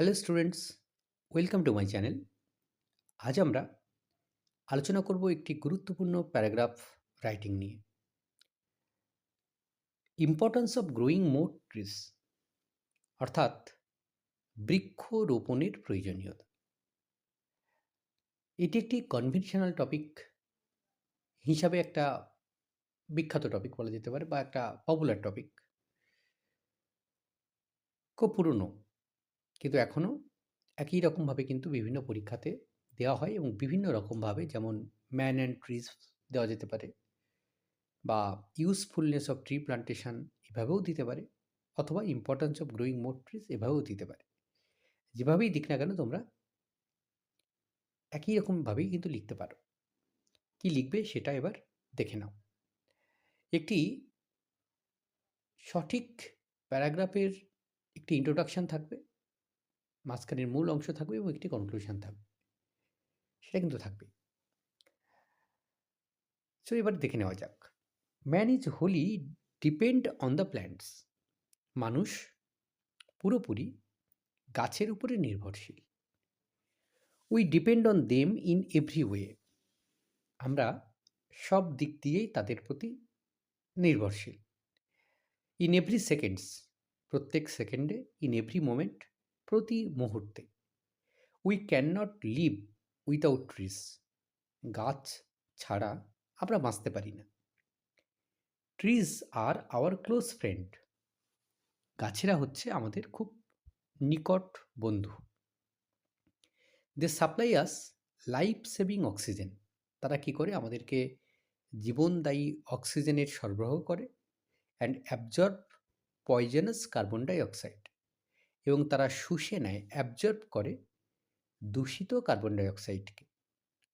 Hello students welcome to my channel আজ আমরা আলোচনা করব একটি গুরুত্বপূর্ণ প্যারাগ্রাফ রাইটিং নিয়ে। Importance of growing more trees অর্থাৎ বৃক্ষ রোপণের প্রয়োজনীয়তা। এটি একটি কনভেনশনাল টপিক হিসাবে একটা বিখ্যাত টপিক বলা যেতে পারে বা একটা পপুলার টপিক খুব পুরনো। কিন্তু এখনও একই রকমভাবে কিন্তু বিভিন্ন পরীক্ষাতে দেওয়া হয় এবং বিভিন্ন রকমভাবে যেমন ম্যান অ্যান্ড ট্রিজ দেওয়া যেতে পারে বা ইউজফুলনেস অফ ট্রি প্লান্টেশন এভাবেও দিতে পারে অথবা importance of growing more trees এভাবেও দিতে পারে। যেভাবেই দিক না কেন তোমরা একই রকমভাবেই কিন্তু লিখতে পারো। কি লিখবে সেটা এবার দেখে নাও। একটি সঠিক প্যারাগ্রাফের একটি ইন্ট্রোডাকশান থাকবে মাঝখানের মূল অংশ থাকবে এবং একটি কনক্লুশন থাকবে। সেটা কিন্তু থাকবে। সো এবার দেখে নেওয়া যাক। Man is wholly depend on the plants মানুষ পুরোপুরি গাছের উপরে নির্ভরশীল। We depend on them in every way আমরা সব দিক দিয়েই তাদের প্রতি নির্ভরশীল। ইন এভরি সেকেন্ডস প্রত্যেক সেকেন্ডে ইন এভরি মোমেন্ট প্রতি মুহূর্তে। We can not live without trees গাছ ছাড়া আমরা বাঁচতে পারি না। Trees are our close friend গাছেরা হচ্ছে আমাদের খুব নিকট বন্ধু। They supply us life saving oxygen তারা কি করে? আমাদেরকে জীবনদায়ী অক্সিজেনের সরবরাহ করে and absorb poisonous carbon dioxide এবং তারা শুষে নেয় অ্যাবজর্ব করে দূষিত carbon ডাইঅক্সাইডকে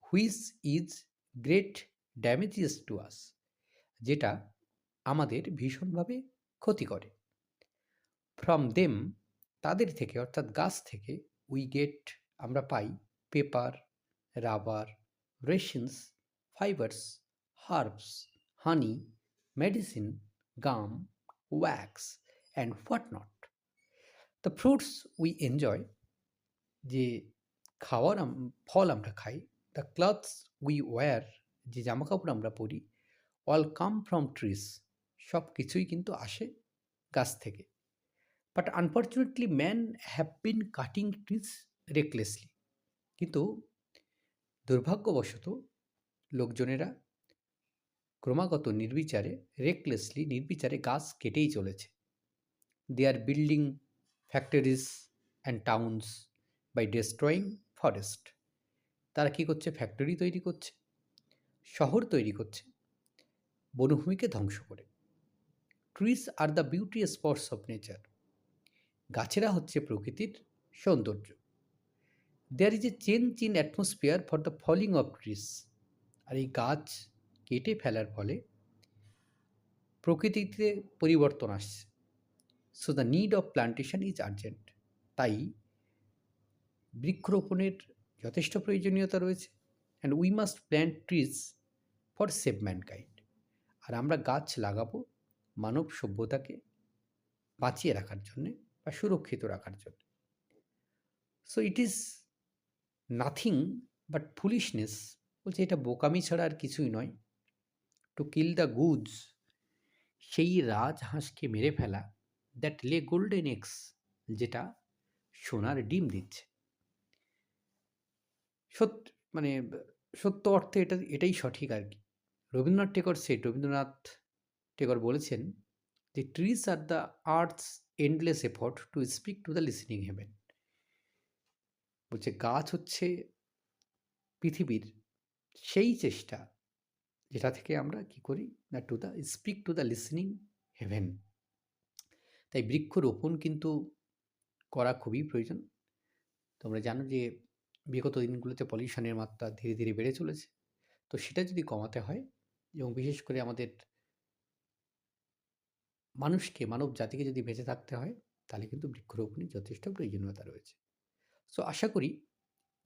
which is great damages to us যেটা আমাদের ভীষণভাবে ক্ষতি করে। ফ্রম দেম তাদের থেকে, অর্থাৎ গাছ থেকে উই গেট আমরা পাই paper rubber resins fibres herbs honey medicine gum wax and what not the fruits we enjoy যে খাওয়ার ফল আমরা খাই দ্য ক্লথস উই ওয়্যার যে জামাকাপড় আমরা পরি অল কাম ফ্রম ট্রিস সব কিছুই কিন্তু আসে গাছ থেকে। But unfortunately man have been cutting trees recklessly কিন্তু দুর্ভাগ্যবশত লোকজনেরা ক্রমাগত নির্বিচারে রেকলেসলি নির্বিচারে গাছ কেটেই চলেছে। They are building factories and towns by destroying forest. তারা কী করছে? ফ্যাক্টরি তৈরি করছে, শহর তৈরি করছে, বনভূমিকে ধ্বংস করে। Trees are the beauty spots of nature, গাছেরা হচ্ছে প্রকৃতির সৌন্দর্য। There is a change in atmosphere for the falling of trees আর এই গাছ কেটে ফেলার ফলে প্রকৃতিতে পরিবর্তন আসছে। So the need of plantation is urgent তাই বৃক্ষরোপণের যথেষ্ট প্রয়োজনীয়তা রয়েছে and we must plant trees for save mankind আর আমরা গাছ লাগাবো মানব সভ্যতাকে বাঁচিয়ে রাখার জন্যে বা সুরক্ষিত রাখার জন্য। So it is nothing but foolishness বলছে এটা বোকামি ছাড়া আর কিছুই নয়। টু কিল দ্য গুডস সেই রাজহাঁসকে মেরে ফেলা দ্যাট লে গোল্ডেন এক্স, যেটা সোনার ডিম দিচ্ছে। সত্য মানে সত্য অর্থে এটা, এটাই সঠিক আর কি। রবীন্দ্রনাথ টেগর সেট রবীন্দ্রনাথ টেগর বলেছেন যে trees are the earth's endless effort to speak to the listening heaven বলছে, গাছ হচ্ছে পৃথিবীর সেই চেষ্টা, যেটা থেকে আমরা কি করি? না to the speak to the listening heaven তাই বৃক্ষরোপণ কিন্তু করা খুবই প্রয়োজন। তোমরা জানো যে বিগত দিনগুলোতে পলিউশনের মাত্রা ধীরে ধীরে বেড়ে চলেছে। তো সেটা যদি কমাতে হয় এবং বিশেষ করে আমাদের মানুষকে, মানব জাতিকে যদি বেঁচে থাকতে হয়, তাহলে কিন্তু বৃক্ষরোপণের যথেষ্ট প্রয়োজনীয়তা রয়েছে। সো আশা করি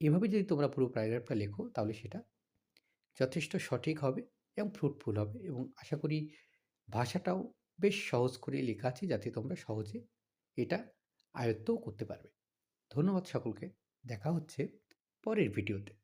এভাবে যদি তোমরা পুরো প্যারাগ্রাফটা লেখো, তাহলে সেটা যথেষ্ট সঠিক হবে এবং ফ্রুটফুল হবে এবং আশা করি ভাষাটাও বেশ সহজ করে লেখা আছে যাতে তোমরা সহজে এটা আয়ত্তও করতে পারবে। ধন্যবাদ সকলকে। দেখা হচ্ছে পরের ভিডিওতে।